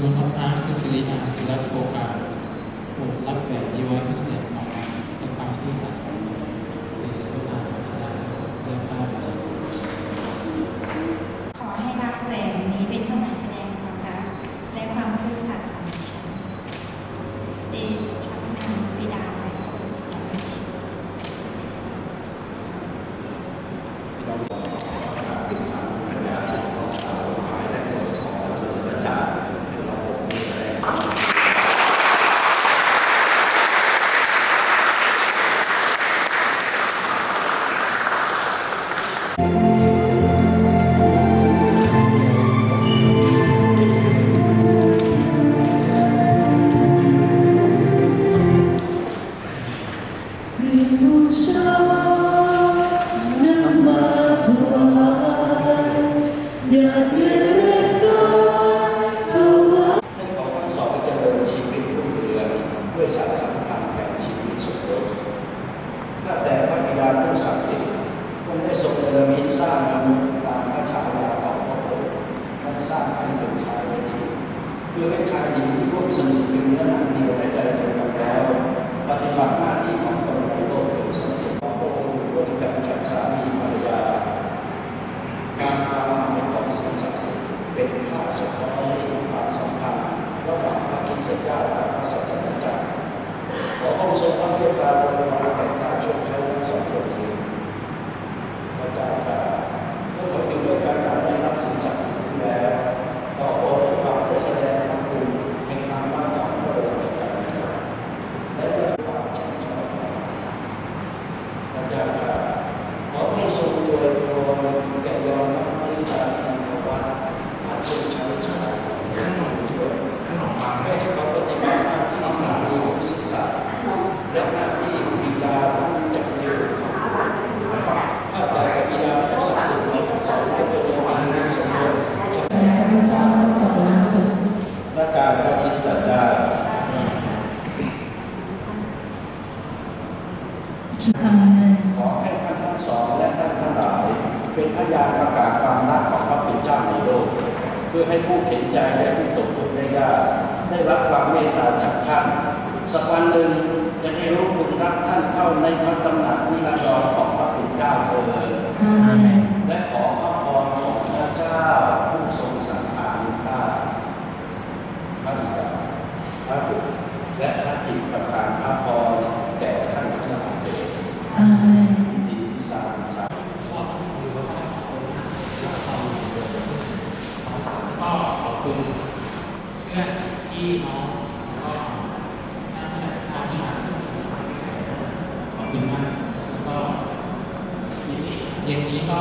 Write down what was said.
จวนของพระซิซิลีอาศิลปโกการ เพื่อให้ชายหญิงที่ร่วมสนุกเป็นเนื้อหนังเดียวและใจเดียวกันแล้วปฏิบัติหน้าที่ของตนในโลกจนสำเร็จของพระองค์ร่วมกันกับสามีภรรยาการทำงานของสิ่งศักดิ์สิทธิ์เป็นภาพสะท้อนให้เห็นความสัมพันธ์ระหว่างพระคริสต์เจ้ากับพระศาสนาจักรขอพระองค์ทรงพระเมตตาบริวารแก่การชมใช้ทั้งสองคนนี้พระเจ้าค่ะเมื่อเขาอยู่ด้วยกันแล้วได้รับสิ่งศักดิ์สิทธิ์นี้แล้วขอโปรดให้ความได้แสดงพระคุณแห่งความรักของพระองค์แก่กันและด้วยความแช่งชอบพระเจ้าค่ะขอให้ทรงอวยพรแก่ยอมรับมิสาอินทวัตอาจจะใช้ชายขนมด้วยขนมปังให้เขาปฏิบัติหน้าที่สามีของศีรษะและหน้าที่บิดาผู้จัดเลี้ยงข้าแต่บิดาผู้ศักดิ์สิทธิ์สอนให้เจริญพันธุ์ในสมบูรณ์ แต่ข้าพเจ้าจะบริสุทธิ์ และการพระคริสต์เจ้า อาเมนขอให้ท่านทั้งสองและท่านทั้งหลายเป็นพยานประกาศความรักของพระเป็นเจ้าในโลก เพื่อให้ผู้เข็นใจและผู้ตกทุกข์ได้ยากได้รับความเมตตาจากท่านสักวันหนึ่งจะได้รู้คุณรักท่านเข้าในพระตำหนักนิรันดรของพระเป็นเจ้าเถิดอและขอพระพรของพระเจ้าผู้ทรงสังหารข้าพระบิดาพระบุตรและพระจิตประทานพระพร ก็ขอบคุณเพื่อนพี่น้องแล้วก็ท่าที่ทางที่มาขอบคุณมากแล้วก็เย็นนี้ก็